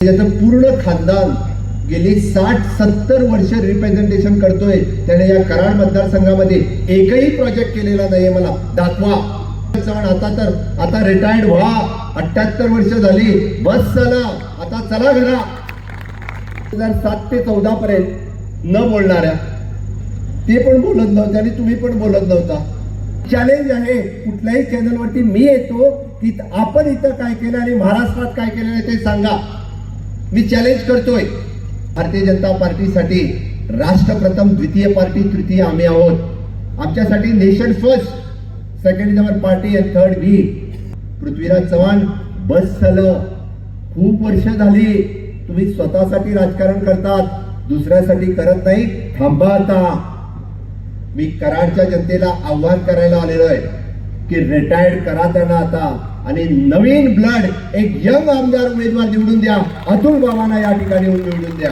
याचं पूर्ण खानदान गेली साठ सत्तर वर्ष रिप्रेझेंटेशन करतोय. त्याने या कराड मतदारसंघामध्ये एकही प्रोजेक्ट केलेला नाहीये मला. दाखवा. चव्हाण आता तर आता रिटायर्ड व्हा. अठ्याहत्तर वर्ष झाली. बस चला. आता चला घरा. दोन हजार सात ते चौदा पर्यंत न बोलणाऱ्या ते पण बोलत नव्हते आणि तुम्ही पण बोलत नव्हता. चॅलेंज आहे कुठल्याही चॅनलवरती मी येतो की आपण इथं काय केलं आणि महाराष्ट्रात काय केलेलं आहे ते सांगा. मी चॅलेंज करतोय. भारतीय जनता पार्टीसाठी राष्ट्र प्रथम द्वितीय पार्टी तृतीय आम्ही आहोत. आमच्यासाठी nation first second number party and third we Prithviraj Chavan बस झालं. खूप वर्ष झाली. तुम्ही स्वतःसाठी राजकारण करतात दुसऱ्यासाठी करत नाही. थांबा आता. मी कराडच्या जनतेला आव्हान करायला आलेलो आहे. की रिटायर्ड करा त्यांना आता. आणि नवीन ब्लड एक यंग आमदार उमेदवार निवडून द्या. अतुल बाबांना या ठिकाणी निवडून द्या.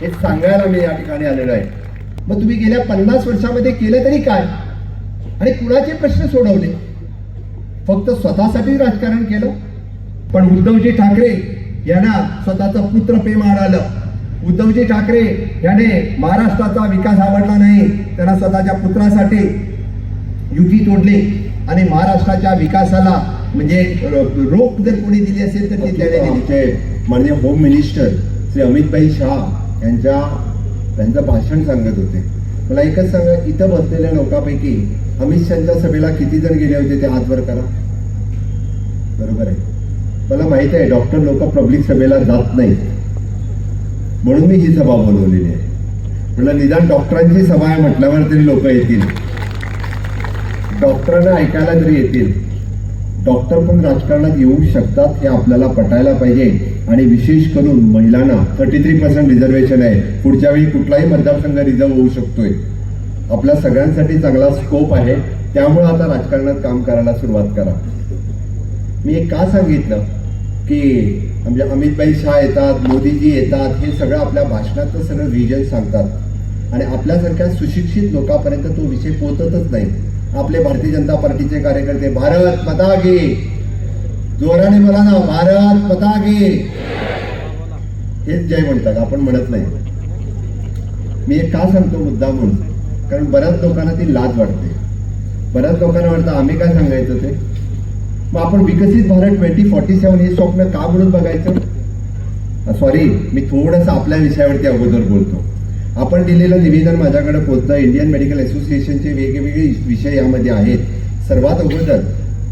हे सांगायला मी या ठिकाणी आलेलो आहे. मग तुम्ही गेल्या पन्नास वर्षामध्ये केलं तरी काय? आणि कुणाचे प्रश्न सोडवले? फक्त स्वतःसाठी राजकारण केलं? पण उद्धवजी ठाकरे यांना स्वतःचं पुत्र प्रेम आढळलं. उद्धवजी ठाकरे याने महाराष्ट्राचा विकास आवडला नाही. त्यांना स्वतःच्या पुत्रासाठी युती तोडली. आणि महाराष्ट्राच्या विकासाला म्हणजे रोख जर कोणी दिली असेल तर ती त्याने दिली. माननीय होम मिनिस्टर श्री अमितभाई शाह यांच्या त्यांचं भाषण सांगत होते. मला एकच सांगा इथं बसलेल्या लोकांपैकी अमित शहाच्या सभेला किती जण गेले होते ते हातवर करा? बरोबर आहे. मला माहीत आहे डॉक्टर लोक पब्लिक सभेला जात नाहीत. म्हणून मी ही सभा बोलवलेली आहे. म्हटलं निदान डॉक्टरांची सभा आहे म्हटल्यावर तरी लोक येतील. डॉक्टरांना ऐकायला जरी येतील डॉक्टर पण राजकारणात येऊ शकतात हे आपल्याला पटायला पाहिजे. आणि विशेष करून महिलांना थर्टी थ्री पर्सेंट रिझर्वेशन आहे. पुढच्या वेळी कुठलाही मतदारसंघ रिझर्व होऊ शकतोय. आपल्या सगळ्यांसाठी चांगला स्कोप आहे. त्यामुळे आता राजकारणात काम करायला सुरुवात करा. मी एक का सांगितलं? की म्हणजे अमितभाई शाह येतात मोदीजी येतात हे सगळं आपल्या भाषणातलं सगळं रिजन सांगतात. आणि आपल्यासारख्या सुशिक्षित लोकांपर्यंत तो विषय पोहोचतच नाही. आपले भारतीय जनता पार्टीचे कार्यकर्ते भारत पता गे जोराने मला ना भारत पता गे हेच जय म्हणतात आपण म्हणत नाही. मी एक का सांगतो मुद्दा म्हणून? कारण बऱ्याच लोकांना ती लाज वाटते. बऱ्याच लोकांना वाटतं आम्ही काय सांगायचं ते? मग आपण विकसित भारत ट्वेंटी फॉर्टी सेवन हे स्वप्न का म्हणून बघायचं? सॉरी मी थोडंसं आपल्या विषयावरती अगोदर बोलतो. आपण दिलेलं निवेदन माझ्याकडे पोहोचलं इंडियन मेडिकल असोसिएशनचे वेगवेगळे विषय यामध्ये आहेत. सर्वात अगोदर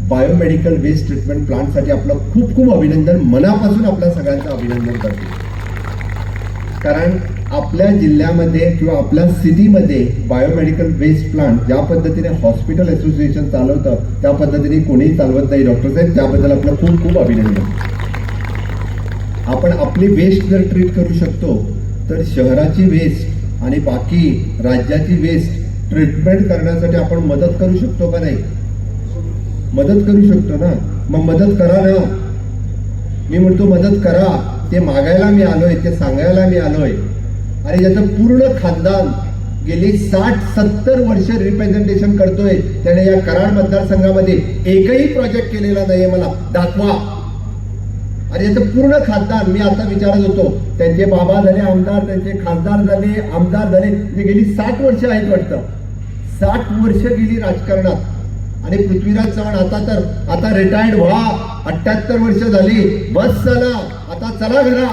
बायोमेडिकल वेस्ट ट्रीटमेंट प्लांटसाठी आपलं खूप खूप अभिनंदन. मनापासून आपल्या सगळ्यांचं अभिनंदन करतो. कारण आपल्या जिल्ह्यामध्ये किंवा आपल्या सिटीमध्ये बायोमेडिकल वेस्ट प्लांट ज्या पद्धतीने हॉस्पिटल असोसिएशन चालवतं त्या पद्धतीने कोणीही चालवत नाही. डॉक्टर साहेब त्याबद्दल आपलं खूप खूप अभिनंदन. आपण आपली वेस्ट जर ट्रीट करू शकतो तर शहराची वेस्ट आणि बाकी राज्याची वेस्ट ट्रीटमेंट करण्यासाठी आपण मदत करू शकतो का नाही? मदत करू शकतो ना? मग मदत करा ना हो. मी म्हणतो मदत करा. ते मागायला मी आलोय ते सांगायला मी आलोय. आणि याचं पूर्ण खानदान गेली साठ सत्तर वर्ष रिप्रेझेंटेशन करतोय त्याने या कराड मतदारसंघामध्ये एकही प्रोजेक्ट केलेला नाहीये मला. दाखवा. आणि याचं पूर्ण खासदार मी आता विचारत होतो. त्यांचे बाबा झाले आमदार त्यांचे खासदार झाले आमदार झाले. ते गेली साठ वर्ष आहेत वाटतं. साठ वर्ष गेली राजकारणात. आणि पृथ्वीराज चव्हाण आता तर आता रिटायर्ड व्हा. अठ्याहत्तर वर्ष झाली. बस चला आता चला घरा.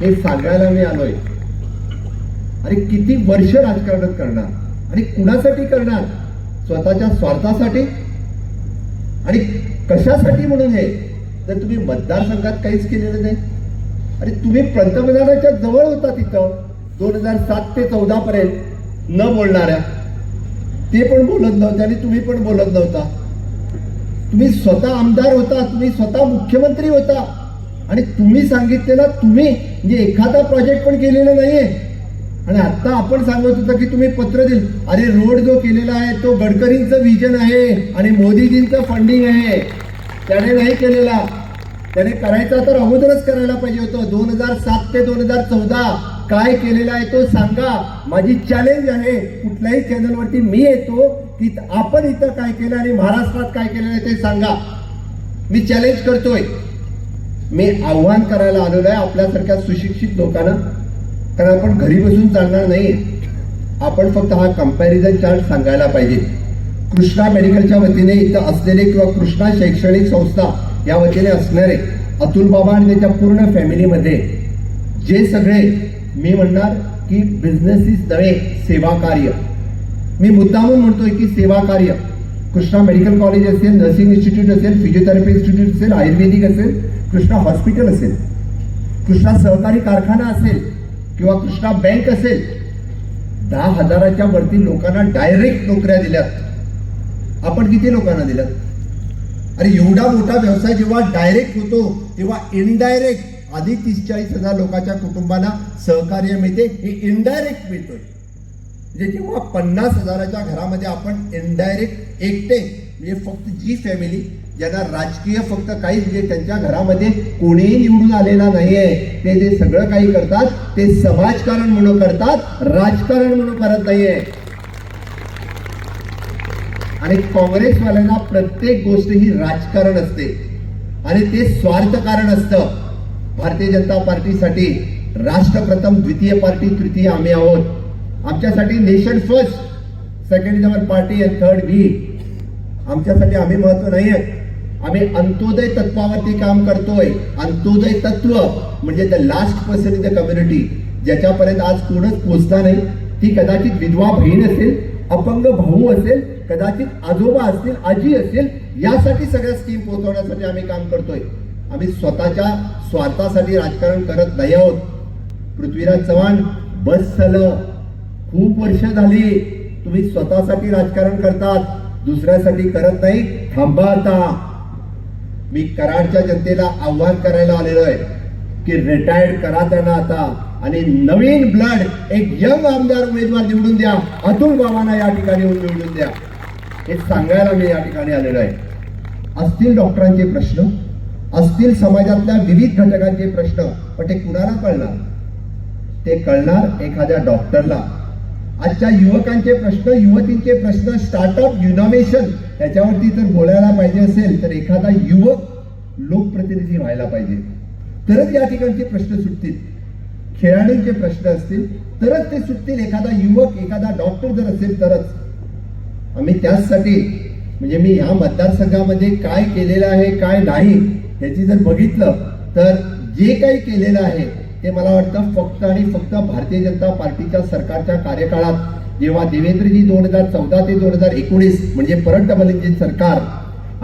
हे सांगायला मी आलोय. अरे किती वर्ष राजकारणात करणार? आणि कुणासाठी करणार? स्वतःच्या स्वार्थासाठी? आणि कशासाठी म्हणून हे? तर तुम्ही मतदारसंघात काहीच केलेलं नाही. अरे तुम्ही पंतप्रधानाच्या जवळ होता तिथं. दोन हजार सात ते चौदा पर्यंत. न बोलणाऱ्या. ते पण बोलत नव्हते आणि तुम्ही पण बोलत नव्हता. तुम्ही स्वतः आमदार होता तुम्ही स्वतः मुख्यमंत्री होता. आणि तुम्ही सांगितलेला तुम्ही म्हणजे एखादा प्रोजेक्ट पण केलेला नाहीये. आणि आता आपण सांगत होता की तुम्ही पत्र दिल. अरे रोड जो केलेला आहे तो गडकरींचं विजन आहे आणि मोदीजींचं फंडिंग आहे. त्याने नाही केलेला. त्याने करायचा तर अगोदरच करायला पाहिजे होतं. दोन हजार सात ते दोन हजार चौदा काय केलेला आहे तो सांगा. माझी चॅलेंज आहे. कुठल्याही चॅनलवरती मी येतो की आपण इथं काय केलं आणि महाराष्ट्रात काय केलेलं आहे ते सांगा. मी चॅलेंज करतोय. मी आव्हान करायला आलेलो आहे आपल्यासारख्या सुशिक्षित लोकांना. कारण आपण घरी बसून चालणार नाही आपण फक्त हा कंपॅरिझन चार्ट सांगायला पाहिजे. कृष्णा मेडिकलच्या वतीने इथं असलेले किंवा कृष्णा शैक्षणिक संस्था या वतीने असणारे अतुल बाबा आणि त्याच्या पूर्ण फॅमिलीमध्ये जे सगळे मी म्हणणार की बिझनेसिस नव्हे सेवा कार्य. मी मुद्दामून म्हणतोय की सेवा कार्य. कृष्णा मेडिकल कॉलेज असेल नर्सिंग इन्स्टिट्यूट असेल फिजिओथेरपी इन्स्टिट्यूट असेल आयुर्वेदिक असेल कृष्णा हॉस्पिटल असेल. कृष्णा सहकारी कारखाना असेल किंवा कृष्णा बँक असेल दहा हजाराच्या वरती लोकांना डायरेक्ट नोकऱ्या दिल्यात. आपण किती लोकांना दिलं? अरे एवढा मोठा व्यवसाय जेव्हा डायरेक्ट होतो तेव्हा इनडायरेक्ट आधी तीस चाळीस हजार लोकांच्या कुटुंबाला सहकार्य मिळते हे इनडायरेक्ट मिळतोय. म्हणजे जेव्हा पन्नास हजाराच्या घरामध्ये आपण इनडायरेक्ट एकटे म्हणजे फक्त जी फॅमिली ज्यांना राजकीय फक्त काही म्हणजे त्यांच्या घरामध्ये कोणीही निवडून आलेला नाहीये ते जे सगळं काही करतात ते समाजकारण म्हणून करतात राजकारण म्हणून करत नाहीये. आणि काँग्रेसवाल्यांना प्रत्येक गोष्ट ही राजकारण असते. आणि ते स्वार्थ कारण असतं. भारतीय जनता पार्टीसाठी राष्ट्रप्रथम द्वितीय पार्टी तृतीय आम्ही आहोत. आमच्यासाठी nation first second is our party and third be आमच्यासाठी आम्ही महत्त्व नाही आहे आम्ही अंत्योदय तत्वावरती काम करतोय. अंत्योदय तत्व म्हणजे the last person in the community ज्याच्यापर्यंत आज कोणच पोचता नाही. ती कदाचित विधवा बहीण असेल अपंग भाऊ असेल कदाचित आजोबा असतील आजी असेल यासाठी सगळ्या स्कीम पोहोचवण्यासाठी आम्ही काम करतोय. आम्ही स्वतःच्या स्वार्थासाठी राजकारण करत नाही आहोत. पृथ्वीराज चव्हाण बस झालं. खूप वर्ष झाली. तुम्ही स्वतःसाठी राजकारण करतात दुसऱ्यासाठी करत नाही. थांबा आता. मी कराडच्या जनतेला आव्हान करायला आलेलो आहे की रिटायर्ड करा त्यांना आता. आणि नवीन ब्लड एक यंग आमदार उमेदवार निवडून द्या. अतुल बाबांना या ठिकाणी निवडून द्या. हे सांगायला मी या ठिकाणी आलेलो आहे. असतील डॉक्टरांचे प्रश्न असतील समाजातल्या विविध घटकांचे प्रश्न पण ते कुणाला कळणार? ते कळणार एखाद्या डॉक्टरला. आजच्या युवकांचे प्रश्न युवतींचे प्रश्न स्टार्टअप युनोव्हेशन याच्यावरती जर बोलायला पाहिजे असेल तर एखादा युवक लोकप्रतिनिधी व्हायला पाहिजे. तरच या ठिकाणचे प्रश्न सुटतील. खेळाडूंचे प्रश्न असतील तरच ते सुटतील. एखादा युवक एखादा डॉक्टर जर असेल तरच. आम्ही त्याचसाठी म्हणजे मी ह्या मतदारसंघामध्ये काय केलेलं आहे काय नाही याची जर बघितलं तर जे काही केलेलं आहे ते मला वाटतं फक्त आणि फक्त भारतीय जनता पार्टीच्या सरकारच्या कार्यकाळात जेव्हा देवेंद्रजी दोन हजार चौदा ते दोन हजार एकोणीस म्हणजे परत डबल सरकार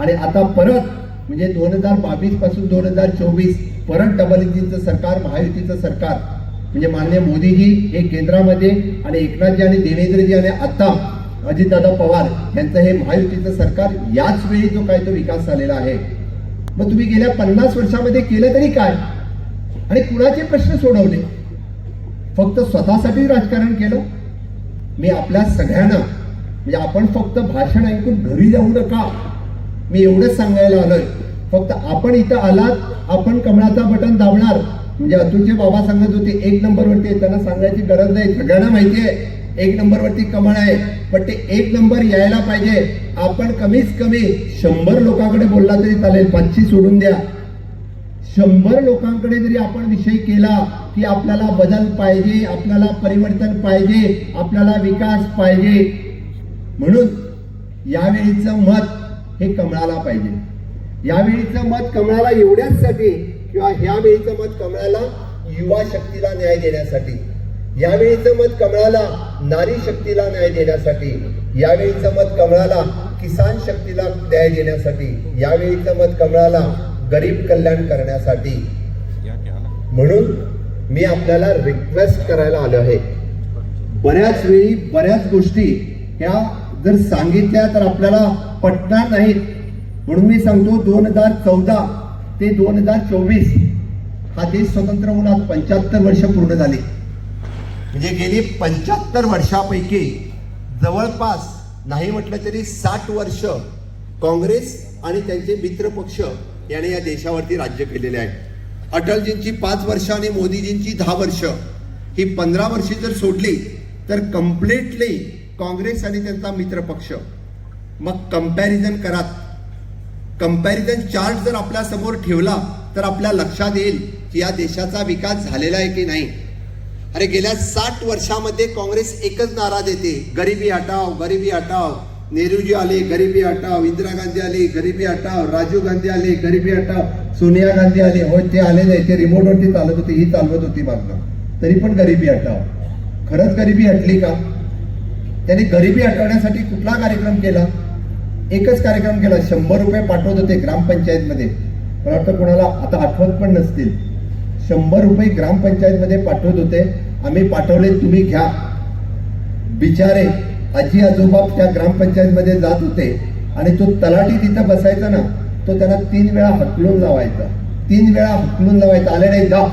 आणि आता परत म्हणजे दोन हजार बावीसपासून दोन हजार चोवीस परत डबल इंजिनचं सरकार महायुतीचं सरकार म्हणजे माननीय मोदीजी हे केंद्रामध्ये आणि एकनाथजी आणि देवेंद्रजी आणि आता अजितदादा पवार यांचं हे महायुतीचं सरकार याच वेळी जो काय तो विकास झालेला आहे. मग तुम्ही गेल्या पन्नास वर्षामध्ये केलं तरी काय? आणि कुणाचे प्रश्न सोडवले? फक्त स्वतःसाठी राजकारण केलं? मी आपल्या सगळ्यांना म्हणजे आपण फक्त भाषण ऐकून घरी जाऊ नका. मी एवढंच सांगायला आलोय. फक्त आपण इथं आलात आपण कमळाचा बटन दाबणार. म्हणजे अतुलचे बाबा सांगत होते एक नंबरवरती आहे. त्यांना सांगायची गरज नाही. सगळ्यांना माहिती आहे एक नंबरवरती कमळ आहे. पण ते एक नंबर यायला पाहिजे. आपण कमीच कमी शंभर लोकांकडे बोलला तरी चालेल. पाचशे सोडून द्या. शंभर लोकांकडे जरी आपण विषय केला की आपल्याला बदल पाहिजे आपल्याला परिवर्तन पाहिजे आपल्याला विकास पाहिजे. म्हणून यावेळीचं मत हे कमळाला पाहिजे. यावेळीचं मत कमळाला एवढ्याचसाठी किंवा ह्यावेळीचं मत कमळाला युवा शक्तीला न्याय देण्यासाठी यावेळीचं मत कमळाला नारी शक्तीला न्याय देण्यासाठी यावेळीचं मत कमळाला किसान शक्तीला न्याय देण्यासाठी यावेळीचं मत कमळाला गरीब कल्याण करण्यासाठी. म्हणून मी आपल्याला रिक्वेस्ट करायला आलो आहे. बऱ्याच वेळी बऱ्याच गोष्टी ह्या जर सांगितल्या तर आपल्याला पटणार नाहीत. म्हणून मी सांगतो दोन हजार चौदा ते दोन हजार चोवीस हा देश स्वतंत्र होऊन आज पंच्याहत्तर वर्ष पूर्ण झाले. म्हणजे गेली पंच्याहत्तर वर्षापैकी जवळपास नाही म्हटलं तरी साठ वर्ष काँग्रेस आणि त्यांचे मित्र पक्ष याने या देशावरती राज्य केलेले आहे. अटलजींची पाच वर्ष आणि मोदीजींची दहा वर्ष. ही पंधरा वर्षे जर सोडली तर कम्प्लिटली काँग्रेस आणि त्यांचा मित्रपक्ष मग कंपॅरिझन करात. कंपॅरिझन चार्ट जर आपल्यासमोर ठेवला तर आपल्या लक्षात येईल की या देशाचा विकास झालेला आहे की नाही. अरे गेल्या साठ वर्षामध्ये काँग्रेस एकच नारा देते. गरिबी हटाव गरिबी हटाव नेहरूजी आले गरिबी हटाव इंदिरा गांधी आली गरिबी हटाव राजीव गांधी आले गरिबी हटाव सोनिया गांधी आले होय ते आले नाही ते रिमोटवरती चालत होते ही चालवत होती मागणं. तरी पण गरिबी हटाव खरंच गरिबी हटली का? त्यांनी गरिबी हटवण्यासाठी कुठला कार्यक्रम केला? एकच कार्यक्रम केला शंभर रुपये पाठवत होते ग्रामपंचायतमध्ये. मला वाटतं कोणाला आता आठवत पण नसतील. शंभर रुपये ग्रामपंचायतमध्ये पाठवत होते. आम्ही पाठवले तुम्ही घ्या. बिचारे आजी आजोबा त्या ग्रामपंचायतमध्ये जात होते. आणि तो तलाठी तिथं बसायचा ना तो त्यांना तीन वेळा हकलून लावायचा. तीन वेळा हकलून लावायचा. आले नाही जा.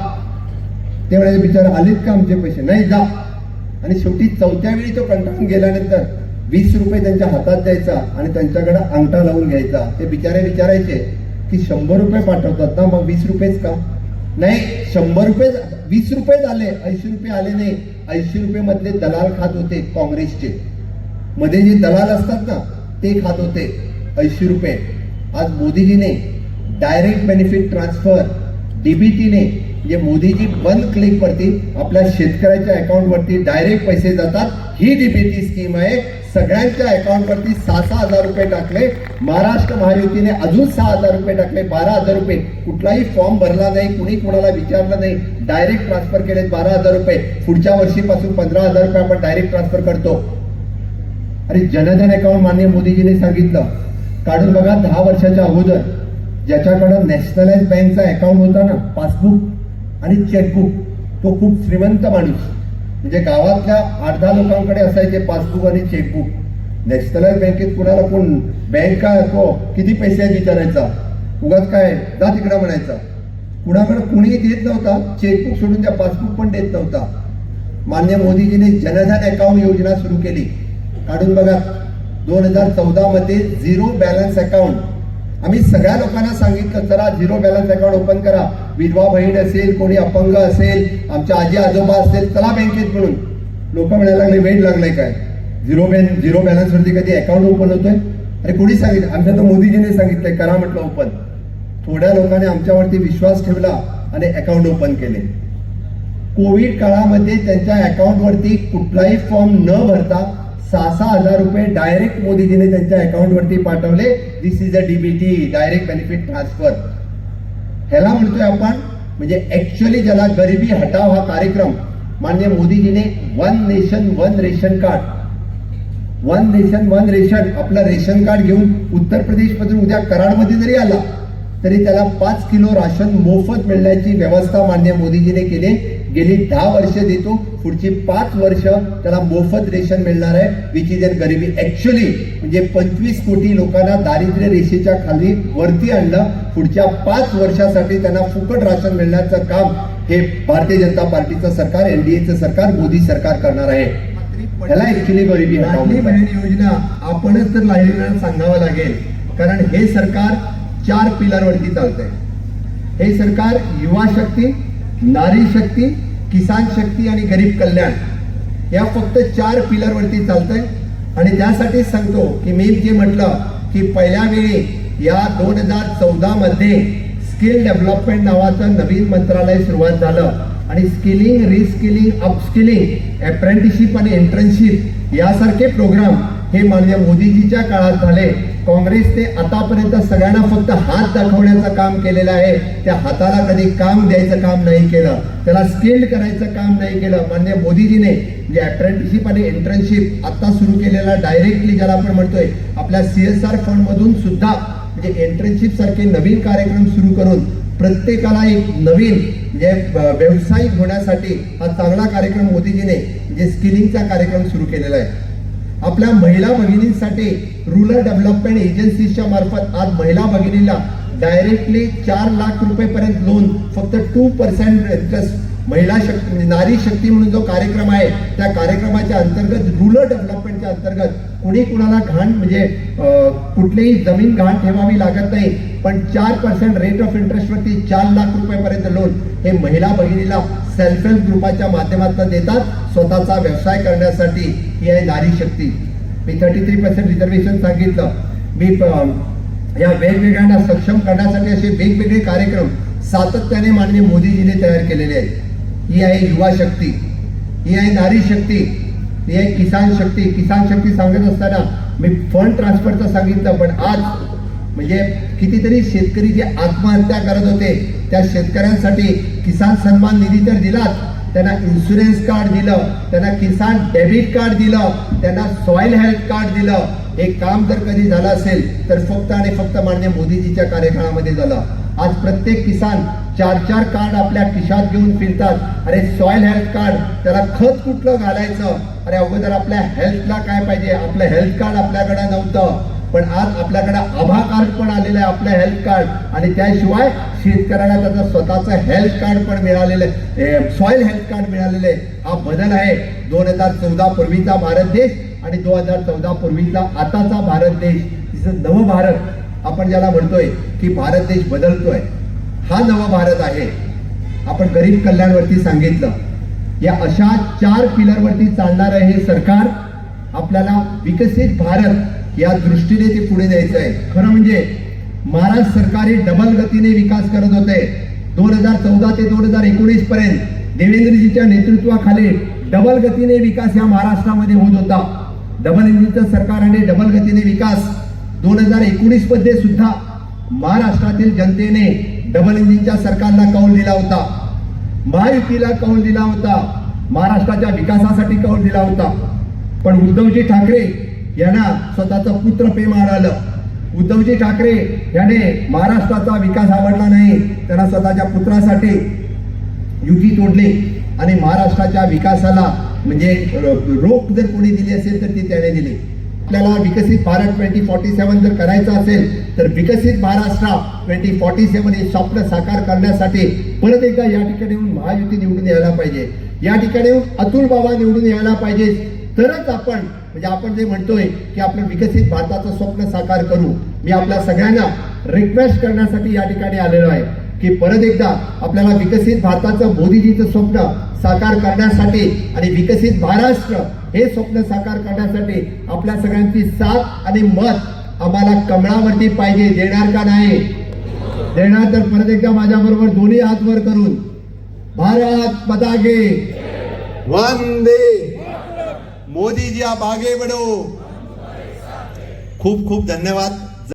ते म्हणाले बिचारे आलेत का आमचे पैसे? नाही जा. आणि शेवटी चौथ्या वेळी तो कंटाळून गेल्यानंतर वीस रुपये त्यांच्या हातात द्यायचा आणि त्यांच्याकडे अंगठा लावून घ्यायचा. ते बिचारे विचारायचे की शंभर रुपये पाठवतात ना मग वीस रुपयेच का? नाही शंभर रुपये वीस रुपये आले ऐंशी रुपये आले नाही. ऐंशी रुपये मधले दलाल खात होते काँग्रेसचे. मध्ये जे दलाल असतात ना ते खात होते ऐंशी रुपये. आज मोदीजीने डायरेक्ट बेनिफिट ट्रान्सफर डीबीटीने जे मोदीजी वन क्लिक वरती आपल्या शेतकऱ्याच्या अकाउंटवरती डायरेक्ट पैसे जातात. ही डीबीटी स्कीम आहे. सगळ्यांच्या अकाउंटवरती सहा सहा हजार रुपये टाकले. महाराष्ट्र महायुतीने अजून सहा हजार रुपये टाकले. बारा हजार रुपये. कुठलाही फॉर्म भरला नाही कुणी कुणाला विचारलं नाही. डायरेक्ट ट्रान्सफर केले बारा हजार रुपये. पुढच्या वर्षीपासून पंधरा हजार रुपये आपण डायरेक्ट ट्रान्सफर करतो. अरे जनधन अकाउंट मान्य मोदीजीने सांगितलं. काढून बघा दहा वर्षाच्या अगोदर. ज्याच्याकडं नॅशनलाइज बँकचा अकाउंट होता ना पासबुक आणि चेकबुक तो खूप श्रीमंत माणूस. म्हणजे गावातल्या आठ दहा लोकांकडे असायचे पासबुक आणि चेकबुक. नॅशनलाइज बँकेत कुणाला कोण बँक काय तो किती पैसे आहेत विचारायचा? उगाच काय जा तिकडं म्हणायचा. कुणाकडे कुणीही देत नव्हता चेकबुक सोडून त्या पासबुक पण देत नव्हता. मान्य मोदीजीने जनधन अकाउंट योजना सुरू केली. काढून बघा दोन हजार चौदामध्ये झिरो बॅलन्स अकाउंट. आम्ही सगळ्या लोकांना सांगितलं चला झिरो बॅलन्स अकाउंट ओपन करा. विधवा बहीण असेल कोणी अपंग असेल आमच्या आजी आजोबा असेल चला बँकेत मिळून लोक म्हणायला लागले वेट लागलाय काय? झिरो बॅन झिरो बॅलन्सवरती कधी अकाउंट ओपन होतोय? अरे कोणी सांगितलं? आमच्या तर मोदीजीने सांगितलंय करा म्हटलं ओपन थोड्या लोकांनी आमच्यावरती विश्वास ठेवला आणि अकाउंट ओपन केले. कोविड काळामध्ये त्यांच्या अकाउंटवरती कुठलाही फॉर्म न भरता सहा सहा हजार रुपये डायरेक्ट मोदीजीने त्यांच्या अकाउंटवरती पाठवले. This is a DBT direct benefit transfer ह्याला म्हणतोय आपण म्हणजे ऍक्च्युअली ज्याला गरिबी हटाव हा कार्यक्रम मान्य मोदीजीने one nation one ration card one nation one ration आपलं रेशन कार्ड घेऊन उत्तर प्रदेशमधून उद्या कराडमध्ये जरी आला तरी त्याला पाच किलो राशन मोफत मिळण्याची व्यवस्था मान्य मोदीजीने केली. गेली दहा वर्ष देतो पुढची पाच वर्ष त्याला मोफत रेशन मिळणार आहे. विच इज एन गरिबी ऍक्च्युअली म्हणजे पंचवीस कोटी लोकांना दारिद्र्य रेषेच्या खाली वरती आणलं. पुढच्या पाच वर्षासाठी त्यांना फुकट राशन मिळण्याचं काम हे भारतीय जनता पार्टीचं सरकार एनडीएचं सरकार मोदी सरकार करणार आहे. ह्याला ऍक्च्युली गरिबी बहीण योजना आपणच तर लाईनीला सांगावं लागेल. कारण हे सरकार चार पिलरवरती चालतंय. हे सरकार युवा शक्ती नारी शक्ती किसान शक्ती आणि गरीब कल्याण. या फक्त चार पिलरवरती चालतंय. आणि त्यासाठी सांगतो की मी जे म्हटलं की पहिल्या वेळी या दोन हजार चौदा मध्ये स्किल डेव्हलपमेंट नावाचं नवीन मंत्रालय सुरुवात झालं. आणि स्किलिंग रिस्किलिंग अपस्किलिंग अप्रेंटिसशिप आणि इंटर्नशिप यासारखे प्रोग्राम हे माननीय मोदीजीच्या काळात झाले. काँग्रेसने आतापर्यंत सगळ्यांना फक्त हात दाखवण्याचं काम केलेलं आहे. त्या हाताला कधी काम द्यायचं काम नाही केलं. त्याला स्किल्ड करायचं काम नाही केलं. मान्य मोदीजीने जे अप्रेंटिसशिप आणि इंटर्नशिप आता सुरू केलेला डायरेक्टली ज्याला आपण म्हणतोय आपल्या सी एस फंड मधून सुद्धा म्हणजे इंटर्नशिप सारखे नवीन कार्यक्रम सुरू करून प्रत्येकाला एक नवीन म्हणजे, जे व्यावसायिक होण्यासाठी हा चांगला कार्यक्रम मोदीजीने जे स्किलिंगचा कार्यक्रम सुरू केलेला आहे. आपल्या महिला भगिनींसाठी रुरल डेव्हलपमेंट एजन्सीच्या मार्फत आज महिला भगिनीला डायरेक्टली चार लाख रुपयेपर्यंत लोन फक्त टू पर्सेंट इंटरेस्ट महिला शक्ती म्हणजे नारी शक्ती म्हणून जो कार्यक्रम आहे त्या कार्यक्रमाच्या अंतर्गत रुरल डेव्हलपमेंटच्या अंतर्गत कुणी कुणाला घाण म्हणजे कुठलीही जमीन घाण ठेवावी लागत नाही पण चार पर्सेंट रेट ऑफ इंटरेस्टवरती चार लाख रुपयेपर्यंत लोन हे महिला भगिनीला सेल्फ हेल्प ग्रुपाच्या माध्यमातून देतात स्वतःचा व्यवसाय करण्यासाठी. ही आहे नारी शक्ती. मी थर्टी थ्री पर्सेंट रिझर्वेशन सांगितलं. मी या वेगवेगळ्यांना सक्षम करण्यासाठी असे वेगवेगळे कार्यक्रम सातत्याने माननीय मोदीजीने तयार केलेले आहेत. ही आहे युवा शक्ती. ही आहे नारी शक्ती. ही आहे किसान शक्ती. किसान शक्ती सांगत असताना मी फंड ट्रान्सफरचं सांगितलं पण आज म्हणजे कितीतरी शेतकरी जे आत्महत्या करत होते त्या शेतकऱ्यांसाठी किसान सन्मान निधी तर दिलाच. त्यांना इन्शुरन्स कार्ड दिलं त्यांना किसान डेबिट कार्ड दिलं त्यांना सॉइल हेल्थ कार्ड दिलं. हे काम जर कधी झालं असेल तर फक्त आणि फक्त मान्य मोदीजीच्या कार्यकाळामध्ये झालं. आज प्रत्येक किसान चार चार कार्ड आपल्या खिशात घेऊन फिरतात. अरे सॉइल हेल्थ कार्ड त्याला खत कुठलं घालायचं? अरे अगोदर आपल्या हेल्थला काय पाहिजे? आपलं हेल्थ कार्ड आपल्याकडे नव्हतं. पण आज आपल्याकडे आभा कार्ड पण आलेलं आहे आपलं हेल्थ कार्ड. आणि त्याशिवाय शेतकऱ्यांना त्याचं स्वतःचं हेल्थ कार्ड पण मिळालेलं आहे. सॉइल हेल्थ कार्ड मिळालेलं आहे. हा बदल आहे. दोन हजार चौदा पूर्वीचा भारत देश आणि दोन हजार चौदा पूर्वीचा आताचा भारत देश. तिचं नव भारत आपण ज्याला म्हणतोय की भारत देश बदलतोय. हा नव भारत आहे. आपण गरीब कल्याणवरती सांगितलं. या अशा चार पिलरवरती चालणारं हे सरकार आपल्याला विकसित भारत या दृष्टीने ते पुढे द्यायचं आहे. खरं म्हणजे महाराष्ट्र सरकारी डबल गतीने विकास करत होते. दोन हजार चौदा ते दोन हजार एकोणीस पर्यंत देवेंद्रजीच्या नेतृत्वाखाली डबल गतीने विकास या महाराष्ट्रामध्ये होत होता. डबल इंजिनचं सरकार आणि डबल गतीने विकास दोन हजार एकोणीसमध्ये सुद्धा महाराष्ट्रातील जनतेने डबल इंजिनच्या सरकारला कौल दिला होता. महायुतीला कौल दिला होता. महाराष्ट्राच्या विकासासाठी कौल दिला होता. पण उद्धवजी ठाकरे यांना स्वतःचं पुत्र प्रेम आढळलं उद्धवजी ठाकरे याने महाराष्ट्राचा विकास आवडला नाही त्यांना स्वतःच्या पुत्रासाठी युती तोडली आणि महाराष्ट्राच्या विकासाला म्हणजे रोख जर कोणी दिली असेल तर ती त्याने दिली. आपल्याला विकसित भारत ट्वेंटी फॉर्टी सेवन जर करायचं असेल तर विकसित महाराष्ट्र ट्वेंटी फॉर्टी सेवन हे स्वप्न साकार करण्यासाठी परत एकदा या ठिकाणी येऊन महायुती निवडून यायला पाहिजे. या ठिकाणी येऊन अतुल बाबा निवडून यायला पाहिजे. तरच आपण म्हणजे आपण जे म्हणतोय की आपलं विकसित भारताचं स्वप्न साकार करू मी आपल्या सगळ्यांना रिक्वेस्ट करण्यासाठी या ठिकाणी आलेलो आहे की परत एकदा आपल्याला विकसित भारताचं मोदीजीचं स्वप्न साकार करण्यासाठी आणि विकसित महाराष्ट्र हे स्वप्न साकार करण्यासाठी आपल्या सगळ्यांची साथ आणि मत आम्हाला कमळावरती पाहिजे देणार का नाही? देणार तर परत एकदा माझ्या बरोबर दोन्ही हात वर करून. भारत पदागे वंदे मोदी जी आप आगे बढ़ो। खूप खूप धन्यवाद।